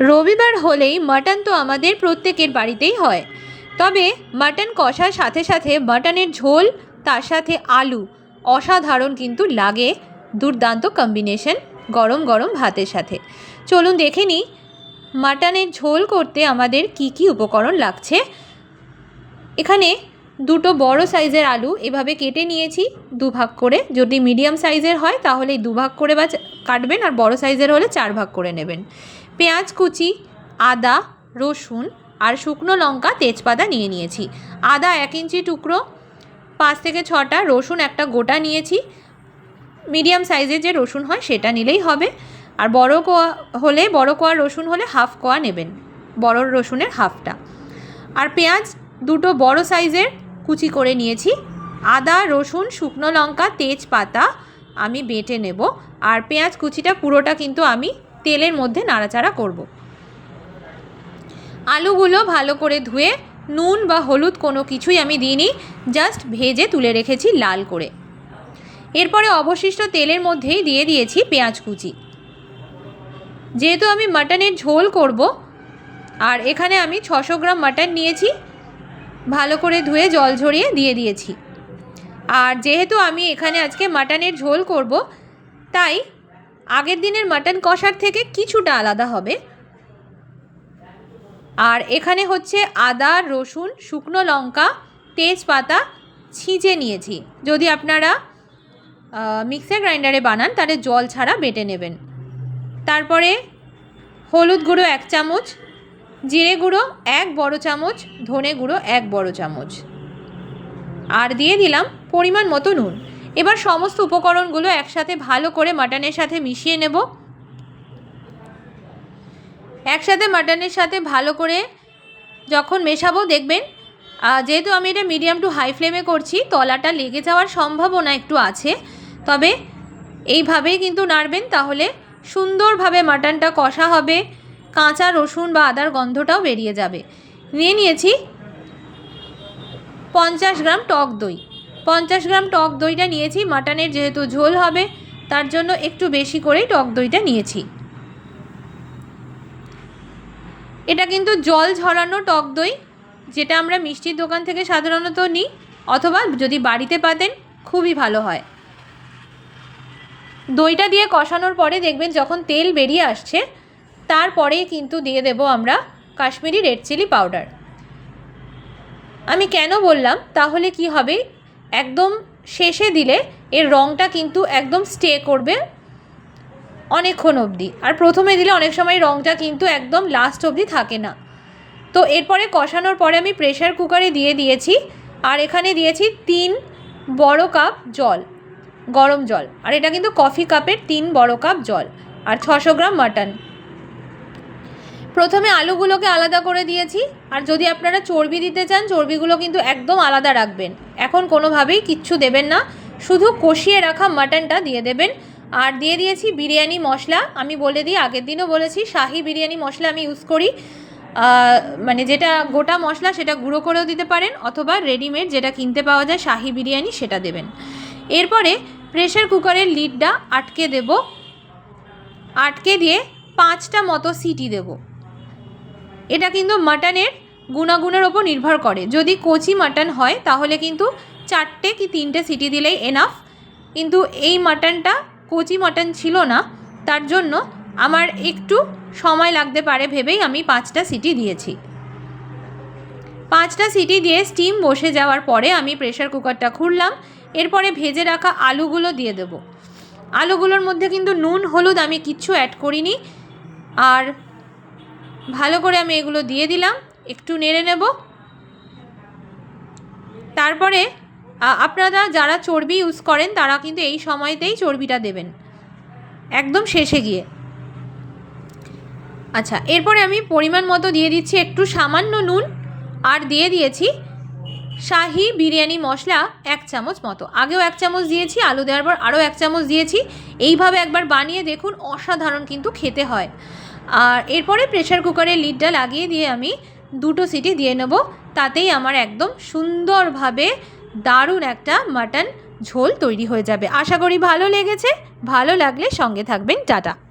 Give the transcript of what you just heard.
রবিবার হলেই মাটন তো আমাদের প্রত্যেকের বাড়িতেই হয়। তবে মাটন কষার সাথে সাথে মাটনের ঝোল, তার সাথে আলু, অসাধারণ কিন্তু লাগে। দুর্দান্ত কম্বিনেশন গরম গরম ভাতের সাথে। চলুন দেখে নিই, মাটনের ঝোল করতে আমাদের কি কি উপকরণ লাগছে? এখানে দুটো বড় সাইজের আলু এভাবে কেটে নিয়েছি, দুভাগ করে। যদি মিডিয়াম সাইজের হয়, তাহলে দুভাগ করে বা কাটবেন, আর বড় সাইজের হলে চার ভাগ করে নেবেন। পেঁয়াজ কুচি, আদা, রসুন আর শুকনো লঙ্কা তেজপাতা নিয়ে নিয়েছি। আদা এক ইঞ্চি টুকরো, পাঁচ থেকে ছটা রসুন একটা গোটা নিয়েছি। মিডিয়াম সাইজের যে রসুন হয়, সেটা নিলেই হবে। আর বড় কোয়া হলে, বড় কোয়া রসুন হলে হাফ কোয়া নেবেন, বড় রসুনের হাফটা। আর পেঁয়াজ দুটো বড় সাইজের কুচি করে নিয়েছি। আদা, রসুন, শুকনো লঙ্কা, তেজপাতা আমি বেটে নেব আর পেঁয়াজ কুচিটা পুরোটা কিন্তু আমি তেলের মধ্যে নাড়াচাড়া করব। আলুগুলো ভালো করে ধুয়ে নুন বা হলুদ কোনো কিছুই আমি দিইনি, জাস্ট ভেজে তুলে রেখেছি লাল করে। এরপরে অবশিষ্ট তেলের মধ্যেই দিয়ে দিয়েছি পেঁয়াজ কুচি। যেহেতু আমি মাটনের ঝোল করব, আর এখানে আমি ছশো গ্রাম মাটন নিয়েছি ভালো করে ধুয়ে জল ঝরিয়ে দিয়ে দিয়েছি। আর যেহেতু আমি এখানে আজকে মাটনের ঝোল করব, তাই আগের দিনের মাটন কষার থেকে কিছুটা আলাদা হবে। আর এখানে হচ্ছে আদা, রসুন, শুকনো লঙ্কা, তেজপাতা ছিঁচে নিয়েছি। যদি আপনারা মিক্সার গ্রাইন্ডারে বানান, তাহলে জল ছাড়া বেটে নেবেন। তারপরে হলুদ গুঁড়ো এক চামচ জিরে গুঁড়ো এক বড় চামচ, ধনে গুঁড়ো এক বড় চামচ। আর দিয়ে দিলাম পরিমাণ মতো নুন। এবার সমস্ত উপকরণগুলো একসাথে ভালো করে মাটনের সাথে মিশিয়ে নেব। একসাথে মাটনের সাথে ভালো করে যখন মেশাবো, দেখবেন যেহেতু আমি এটা মিডিয়াম টু হাই ফ্লেমে করছি, তলাটা লেগে যাওয়ার সম্ভাবনা একটু আছে। তবে এইভাবেই কিন্তু নাড়বেন, তাহলে সুন্দরভাবে মাটনটা কষা হবে। কাঁচা রসুন বা আদার গন্ধটাও বেরিয়ে যাবে। নিয়ে নিয়েছি পঞ্চাশ গ্রাম টক দই। পঞ্চাশ গ্রাম টক দইটা নিয়েছি, মাটনের যেহেতু ঝোল হবে, তার জন্য একটু বেশি করেই টক দইটা নিয়েছি। এটা কিন্তু জল ঝরানো টক দই, যেটা আমরা মিষ্টির দোকান থেকে সাধারণত নিই, অথবা যদি বাড়িতে পাতেন, খুবই ভালো হয়। দইটা দিয়ে কষানোর পরে দেখবেন যখন তেল বেরিয়ে আসছে তারপরেই কিন্তু দিয়ে দেব আমরা কাশ্মীরি রেড চিলি পাউডার। আমি কেন বললাম? তাহলে কি হবে? একদম শেষে দিলে এর রঙটা কিন্তু একদম স্টে করবে অনেকক্ষণ অবধি। আর প্রথমে দিলে অনেক সময় রঙটা কিন্তু একদম লাস্ট অবধি থাকে না। তো এরপরে কষানোর পরে আমি প্রেশার কুকারে দিয়ে দিয়েছি। আর এখানে দিয়েছি তিন বড় কাপ জল, গরম জল। আর এটা কিন্তু কফি কাপের তিন বড় কাপ জল। আর ছশো গ্রাম মাটন প্রথমে আলুগুলোকে আলাদা করে দিয়েছি। আর যদি আপনারা চর্বি দিতে চান, চর্বিগুলো কিন্তু একদম আলাদা রাখবেন। এখন কোনোভাবেই কিচ্ছু দেবেন না। শুধু কষিয়ে রাখা মাটনটা দিয়ে দেবেন। আর দিয়ে দিয়েছি বিরিয়ানি মশলা। আমি বলে দিই, আগের দিনও বলেছি, শাহি বিরিয়ানি মশলা আমি ইউজ করি। মানে যেটা গোটা মশলা সেটা গুঁড়ো করেও দিতে পারেন, অথবা রেডিমেড যেটা কিনতে পাওয়া যায়, শাহি বিরিয়ানি সেটা দেবেন। এরপরে প্রেশার কুকারের লিডটা আটকে দেব। আটকে দিয়ে পাঁচটা মতো সিটি দেবো। এটা কিন্তু মাটনের গুণাগুণের ওপর নির্ভর করে। যদি কচি মাটন হয়, তাহলে কিন্তু চারটে কি তিনটে সিটি দিলেই এনাফ কিন্তু এই মাটনটা কচি মাটন ছিল না, তার জন্য আমার একটু সময় লাগতে পারে ভেবেই আমি পাঁচটা সিটি দিয়েছি। পাঁচটা সিটি দিয়ে স্টিম বসে যাওয়ার পরে আমি প্রেশার কুকারটা খুললাম, এরপরে ভেজে রাখা আলুগুলো দিয়ে দেব। আলুগুলোর মধ্যে কিন্তু নুন, হলুদ আমি কিচ্ছু অ্যাড করিনি। আর ভালো করে আমি এগুলো দিয়ে দিলাম, একটু নেড়ে নেব। তারপরে আপনারা যারা চর্বি ইউজ করেন, তারা কিন্তু এই সময়তেই চর্বিটা দেবেন। একদম শেষে গিয়ে। আচ্ছা এরপরে আমি পরিমাণ মতো দিয়ে দিচ্ছি একটু সামান্য নুন, আর দিয়ে দিয়েছি শাহি বিরিয়ানি মশলা এক চামচ মতো। আগেও এক চামচ দিয়েছি, আলু দেওয়ার পর আরও এক চামচ দিয়েছি। এইভাবে একবার বানিয়ে দেখুন, অসাধারণ কিন্তু খেতে হয়। আর এরপরে প্রেশার কুকারে লিডটা লাগিয়ে দিয়ে আমি দুটো সিটি দিয়ে নেব। তাতেই আমার একদম সুন্দরভাবে দারুণ একটা মাটন ঝোল তৈরি হয়ে যাবে। আশা করি ভালো লেগেছে। ভালো লাগলে সঙ্গে থাকবেন। টাটা।